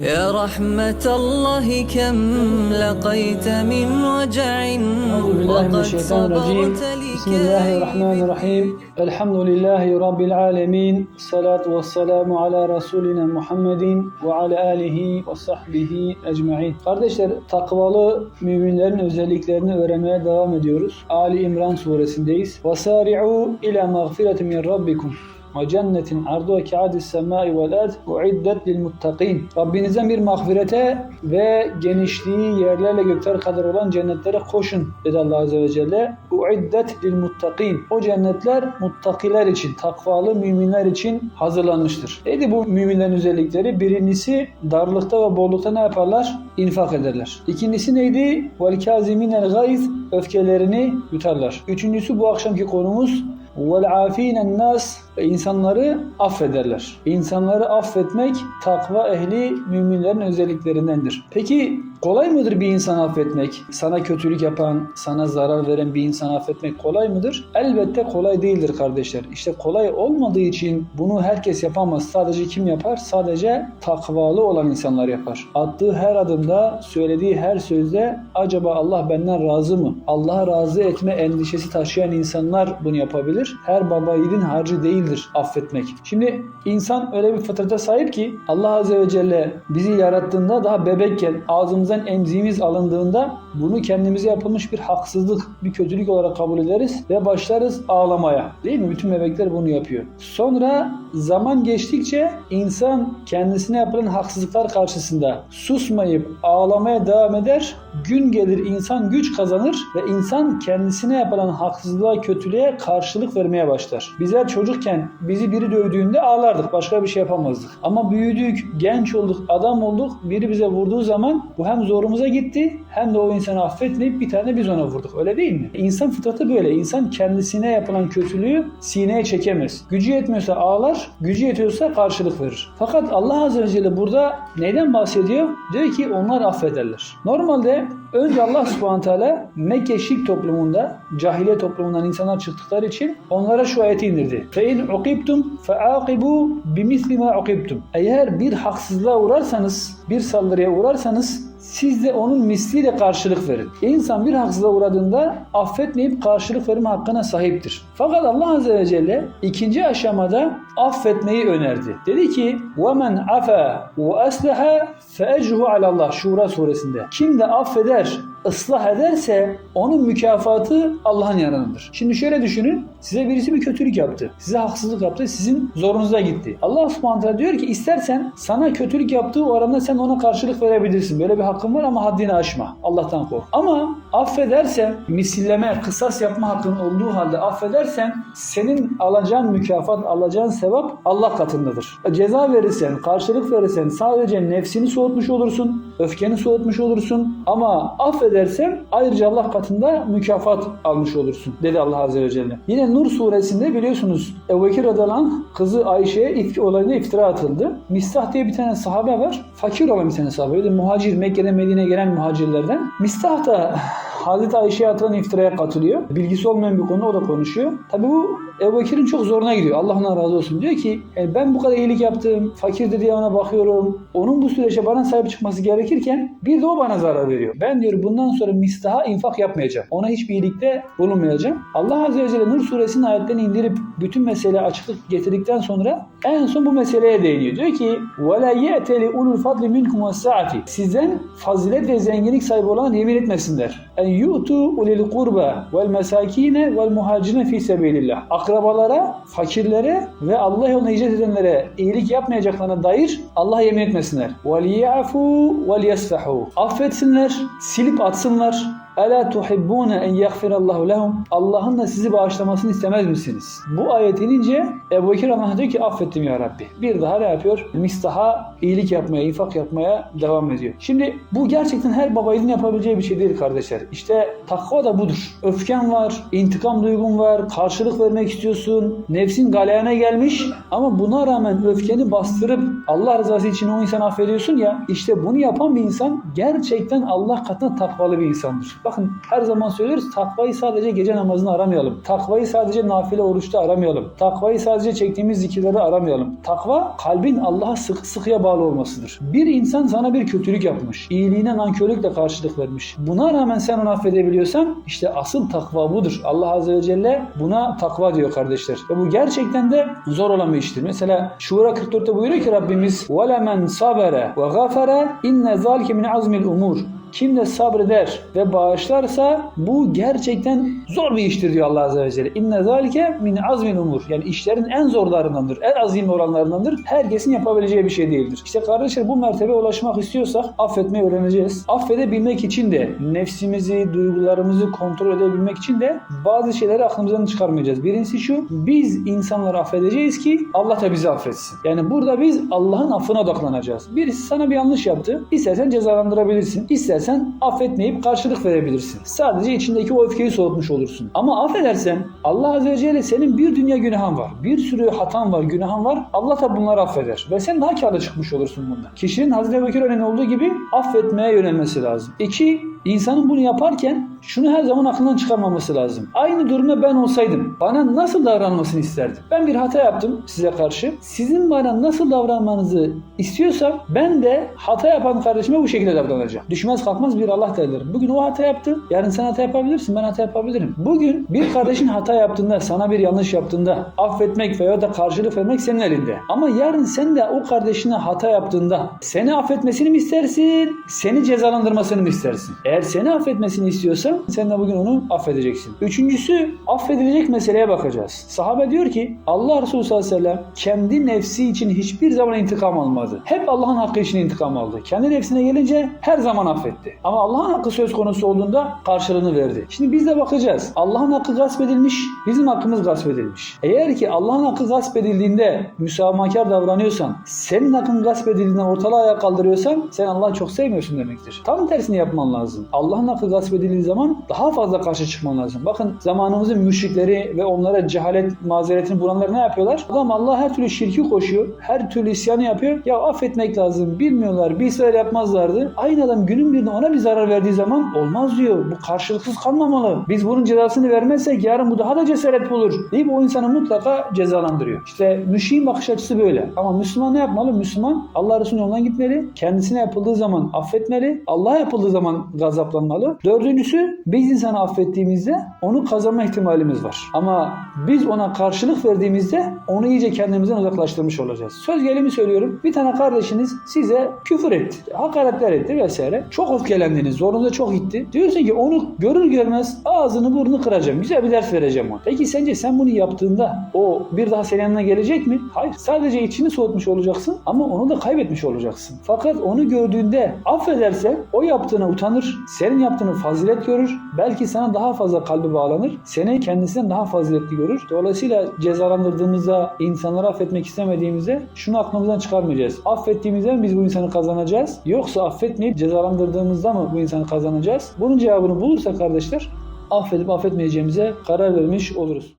يا رحمة الله كم لقيت من وجع أعوذ بالله من وقد الشيطان الرجيم صبرت بسم الله الرحمن الرحيم الحمد لله رب العالمين الصلاة والسلام على Resulina Muhammedin ve ala alihi ve sahbihi ecmain. Kardeşler takvalı müminlerin özelliklerini öğrenmeye devam ediyoruz. Ali İmran suresindeyiz. وَسَارِعُوا إِلَى مَغْفِرَةٍ مِنْ رَبِّكُمْ ve cennetin ardu ka'dis semai vel ard uiddet lil muttaqin. Rabbinizden bir mağfirete ve genişliği yerlerle gökler kadar olan cennetlere koşun dedi Allah Azze ve Celle. Uiddet lil muttaqin. O cennetler muttakiler için, takvalı müminler için hazırlanmıştır. Neydi bu müminlerin özellikleri? Birincisi darlıkta ve bollukta ne yaparlar? İnfak ederler. İkincisi neydi? Vel kaziminel gayz. Öfkelerini yutarlar. Üçüncüsü bu akşamki konumuz vel afinen nas insanları affederler. İnsanları affetmek takva ehli müminlerin özelliklerindendir. Peki kolay mıdır bir insanı affetmek? Sana kötülük yapan, sana zarar veren bir insanı affetmek kolay mıdır? Elbette kolay değildir kardeşler. İşte kolay olmadığı için bunu herkes yapamaz. Sadece kim yapar? Sadece takvalı olan insanlar yapar. Attığı her adımda, söylediği her sözde acaba Allah benden razı mı? Allah'a razı etme endişesi taşıyan insanlar bunu yapabilir. Her baba yiğidin harcı değildir affetmek. Şimdi insan öyle bir fıtrata sahip ki Allah Azze ve Celle bizi yarattığında daha bebekken ağzımızdan emziğimiz alındığında bunu kendimize yapılmış bir haksızlık, bir kötülük olarak kabul ederiz ve başlarız ağlamaya. Değil mi? Bütün bebekler bunu yapıyor. Sonra zaman geçtikçe insan kendisine yapılan haksızlıklar karşısında susmayıp ağlamaya devam eder. Gün gelir insan güç kazanır ve insan kendisine yapılan haksızlığa, kötülüğe karşılık vermeye başlar. Bizler çocukken bizi biri dövdüğünde ağlardık. Başka bir şey yapamazdık. Ama büyüdük, genç olduk, adam olduk. Biri bize vurduğu zaman bu hem zorumuza gitti hem de o insanı affetmeyip bir tane biz ona vurduk. Öyle değil mi? İnsan fıtratı böyle. İnsan kendisine yapılan kötülüğü sineye çekemez. Gücü yetmiyorsa ağlar, gücü yetiyorsa karşılık verir. Fakat Allah Azze ve Celle burada neyden bahsediyor? Diyor ki onlar affederler. Normalde önce Allah Subhanahu Teala Mekke şirk toplumunda, cahiliye toplumundan insanlar çıktıkları için onlara şu ayeti indirdi. فَاِنْ عُقِبْتُمْ فَعَاقِبُوا بِمِثْلِ مَا عُقِبْتُمْ Eğer bir haksızlığa uğrarsanız, bir saldırıya uğrarsanız siz de onun misliyle karşılık verin. İnsan bir haksızlığa uğradığında affetmeyip karşılık verme hakkına sahiptir. Fakat Allah Azze ve Celle ikinci aşamada affetmeyi önerdi. Dedi ki وَمَنْ عَفَى وَأَسْلَحَ فَاَجْهُ عَلَى اللّٰهِ Şura suresinde. Kim de affeder, ıslah ederse onun mükafatı Allah'ın yanındadır. Şimdi şöyle düşünün. Size birisi bir kötülük yaptı. Size haksızlık yaptı. Sizin zorunuza gitti. Allah subhanahu diyor ki istersen sana kötülük yaptığı o aranda sen ona karşılık verebilirsin. Böyle bir hakkın var ama haddini aşma. Allah'tan kork. Ama affedersen misilleme, kısas yapma hakkın olduğu halde affedersen senin alacağın mükafat, alacağın sevap Allah katındadır. Ceza verirsen, karşılık verirsen sadece nefsini soğutmuş olursun, öfkeni soğutmuş olursun ama affedersen ayrıca Allah katında mükafat almış olursun dedi Allah Azze ve Celle. Yine Nur suresinde biliyorsunuz Ebu Bekir anh kızı Ayşe'ye ifki olayında iftira atıldı. Mistah diye bir tane sahabe var. Fakir olan bir tane sahabe. Öyle muhacir Mekke'den Medine'ye gelen muhacirlerden. Mistah da Hazreti Ayşe'ye atılan iftiraya katılıyor. Bilgisi olmayan bir konu o da konuşuyor. Tabi bu Ebu Bekir'in çok zoruna gidiyor. Allah ona razı olsun. Diyor ki "E, ben bu kadar iyilik yaptım. Fakirdi diye ona bakıyorum. Onun bu süreçte bana sahip çıkması gerekirken bir de o bana zarar veriyor. Ben diyor bundan sonra mistaha infak yapmayacağım. Ona hiçbir iyilikte bulunmayacağım. Allah Azze ve Celle Nur suresinin ayetlerini indirip bütün meseleye açıklık getirdikten sonra en son bu meseleye değiniyor. Diyor ki وَلَا يَأْتَلِ اُلُوا الْفَضْلِ مِنْكُمْ وَالسَّعَةِ Sizden fazilet ve zenginlik sahibi olan yemin etmesinler. En yu'tu ulil kurba vel mesakine vel muhacirine fi sebilillah. Akrabalara, fakirlere ve Allah yoluna hicret edenlere iyilik yapmayacaklarına dair Allah yemin etmesinler. Vel yasfahu. Affetsinler, silip atsınlar. Ela tuhibbune en yaghfirallahu lehum. Allah'ın da sizi bağışlamasını istemez misiniz? Bu ayet inince Ebu Bekir Allah diyor ki affettim ya Rabbi. Bir daha ne yapıyor? Mistaha iyilik yapmaya, infak yapmaya devam ediyor. Şimdi bu gerçekten her baba yiğidin yapabileceği bir şey değil kardeşler. İşte takva da budur. Öfken var, intikam duygun var, karşılık vermek istiyorsun. Nefsin galeyana gelmiş ama buna rağmen öfkeni bastırıp Allah rızası için o insanı affediyorsun ya işte bunu yapan bir insan gerçekten Allah katında takvalı bir insandır. Bakın her zaman söylüyoruz takvayı sadece gece namazını aramayalım. Takvayı sadece nafile oruçta aramayalım. Takvayı sadece çektiğimiz zikirleri aramayalım. Takva kalbin Allah'a sıkı sıkıya bağlı olmasıdır. Bir insan sana bir kötülük yapmış. iyiliğine nankörlükle karşılık vermiş. Buna rağmen sen onu affedebiliyorsan işte asıl takva budur. Allah Azze ve Celle buna takva diyor kardeşler. Ve bu gerçekten de zor olan bir iştir. Mesela Şura 44'te buyuruyor ki Rabbimiz وَلَمَنْ صَبَرَ وَغَفَرَ اِنَّ ذَلْكَ مِنْ عَزْمِ الْاُمُورِ kim de sabreder ve bağışlarsa bu gerçekten zor bir iştir diyor Allah Azze ve Celle. İnne zalike min azmin umur. Yani işlerin en zorlarındandır, en azimli olanlarındandır. Herkesin yapabileceği bir şey değildir. İşte kardeşler bu mertebe ulaşmak istiyorsak affetmeyi öğreneceğiz. Affedebilmek için de nefsimizi, duygularımızı kontrol edebilmek için de bazı şeyleri aklımızdan çıkarmayacağız. Birincisi şu, biz insanları affedeceğiz ki Allah da bizi affetsin. Yani burada biz Allah'ın affına odaklanacağız. Birisi sana bir yanlış yaptı. İstersen cezalandırabilirsin. İstersen affetmeyip karşılık verebilirsin. Sadece içindeki o öfkeyi soğutmuş olursun. Ama affedersen Allah Azze ve Celle senin bir dünya günahın var. Bir sürü hatan var, günahın var. Allah da bunları affeder. Ve sen daha karlı çıkmış olursun bundan. Kişinin Hazreti Ebubekir örneği olduğu gibi affetmeye yönelmesi lazım. İki, insanın bunu yaparken şunu her zaman aklından çıkarmaması lazım. Aynı durumda ben olsaydım bana nasıl davranmasını isterdim? Ben bir hata yaptım size karşı. Sizin bana nasıl davranmanızı istiyorsam ben de hata yapan kardeşime bu şekilde davranacağım. Düşmez kalkmaz bir Allah derler. Bugün o hata yaptı. Yarın sen hata yapabilirsin. Ben hata yapabilirim. Bugün bir kardeşin hata yaptığında, sana bir yanlış yaptığında affetmek veya da karşılık vermek senin elinde. Ama yarın sen de o kardeşine hata yaptığında seni affetmesini mi istersin? Seni cezalandırmasını mı istersin? Eğer seni affetmesini istiyorsan sen de bugün onu affedeceksin. Üçüncüsü affedilecek meseleye bakacağız. Sahabe diyor ki Allah Resulü sallallahu aleyhi ve sellem kendi nefsi için hiçbir zaman intikam almadı. Hep Allah'ın hakkı için intikam aldı. Kendi nefsine gelince her zaman affetti. Ama Allah'ın hakkı söz konusu olduğunda karşılığını verdi. Şimdi biz de bakacağız. Allah'ın hakkı gasp edilmiş, bizim hakkımız gasp edilmiş. Eğer ki Allah'ın hakkı gasp edildiğinde müsamahakar davranıyorsan, senin hakkın gasp edildiğinde ortalığı ayağa kaldırıyorsan sen Allah'ı çok sevmiyorsun demektir. Tam tersini yapman lazım. Allah'ın hakkı gasp edildiği zaman daha fazla karşı çıkman lazım. Bakın zamanımızın müşrikleri ve onlara cehalet mazeretini bulanlar ne yapıyorlar? Adam Allah her türlü şirki koşuyor. Her türlü isyanı yapıyor. Ya affetmek lazım. Bilmiyorlar. Bilseler yapmazlardı. Aynı adam günün birinde ona bir zarar verdiği zaman olmaz diyor. Bu karşılıksız kalmamalı. Biz bunun cezasını vermezsek yarın bu daha da cesaret bulur. Deyip o insanı mutlaka cezalandırıyor. İşte müşriğin bakış açısı böyle. Ama Müslüman ne yapmalı? Müslüman Allah Resulü'nün yolundan gitmeli. Kendisine yapıldığı zaman affetmeli. Allah'a yapıldığı zaman gazaplanmalı. Dördüncüsü biz insanı affettiğimizde onu kazanma ihtimalimiz var. Ama biz ona karşılık verdiğimizde onu iyice kendimizden uzaklaştırmış olacağız. Söz gelimi söylüyorum. Bir tane kardeşiniz size küfür etti, hakaretler etti vesaire. Çok öfkelendiniz, zorunuza çok gitti. Diyorsun ki onu görür görmez ağzını burnunu kıracağım. Güzel bir ders vereceğim ona. Peki sence sen bunu yaptığında o bir daha senin yanına gelecek mi? Hayır. Sadece içini soğutmuş olacaksın ama onu da kaybetmiş olacaksın. Fakat onu gördüğünde affedersen o yaptığına utanır. Senin yaptığını fazilet görür. Belki sana daha fazla kalbi bağlanır. Seni kendisinden daha faziletli görür. Dolayısıyla cezalandırdığımızda, insanları affetmek istemediğimizde şunu aklımızdan çıkarmayacağız. Affettiğimizde mi biz bu insanı kazanacağız? Yoksa affetmeyip cezalandırdığımızda mı bu insanı kazanacağız? Bunun cevabını bulursa kardeşler affedip affetmeyeceğimize karar vermiş oluruz.